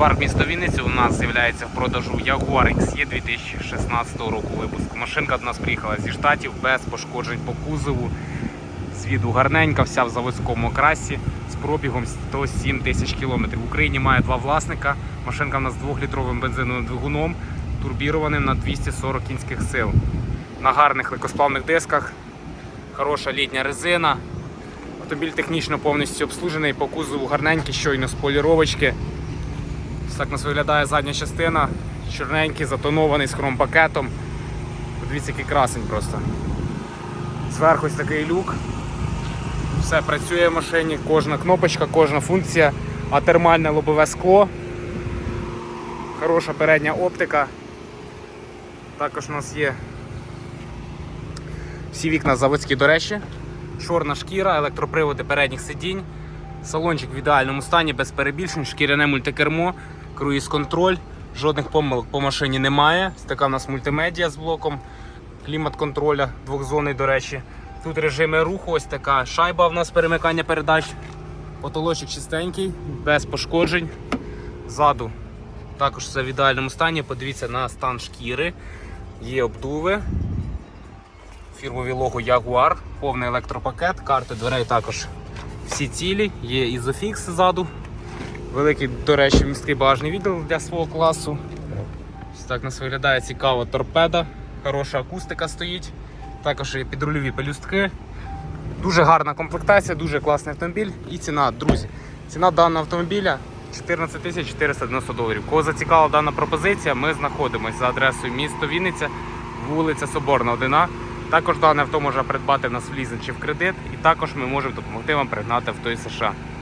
Автопарк міста Вінниці у нас з'являється в продажу Jaguar XE 2016 року випуску. Машинка до нас приїхала зі штатів без пошкоджень по кузову. З віду гарненька, вся в заводському окрасі з пробігом 107 тисяч кілометрів. В Україні має два власника. Машинка в нас з 2-літровим бензиновим двигуном, турбірованим на 240 кінських сил. На гарних легкосплавних дисках, хороша літня резина. Автомобіль технічно повністю обслужений, по кузову гарненький, щойно з поліровочки. Ось так нас виглядає задня частина, чорненький, затонований з хромпакетом. Подивіться, який красень просто. Зверху ось такий люк. Все працює в машині, кожна кнопочка, кожна функція, а термальне лобове скло. Хороша передня оптика. Також у нас є всі вікна заводські, до речі. Чорна шкіра, електроприводи передніх сидінь. Салончик в ідеальному стані, без перебільшень, шкіряне мультикермо, круїз-контроль, жодних помилок по машині немає. Така у нас мультимедіа з блоком, клімат контроля, двохзонний, до речі. Тут режими руху, ось така шайба в нас перемикання передач. Потолочок чистенький, без пошкоджень. Ззаду також все в ідеальному стані. Подивіться на стан шкіри. Є обдуви. Фірмові лого Jaguar, повний електропакет, карти дверей також всі цілі, є ізофікс ззаду. Великий, до речі, міський багажний відділ для свого класу. Ось так нас виглядає цікаво торпеда, хороша акустика стоїть. Також є підрульові пелюстки. Дуже гарна комплектація, дуже класний автомобіль. І ціна, друзі. Ціна даного автомобіля 14 490 доларів. Кого зацікавила дана пропозиція, ми знаходимося за адресою місто Вінниця, вулиця Соборна, 1 Також дане авто може придбати в нас в лізинг чи в кредит, і також ми можемо допомогти вам пригнати авто із США.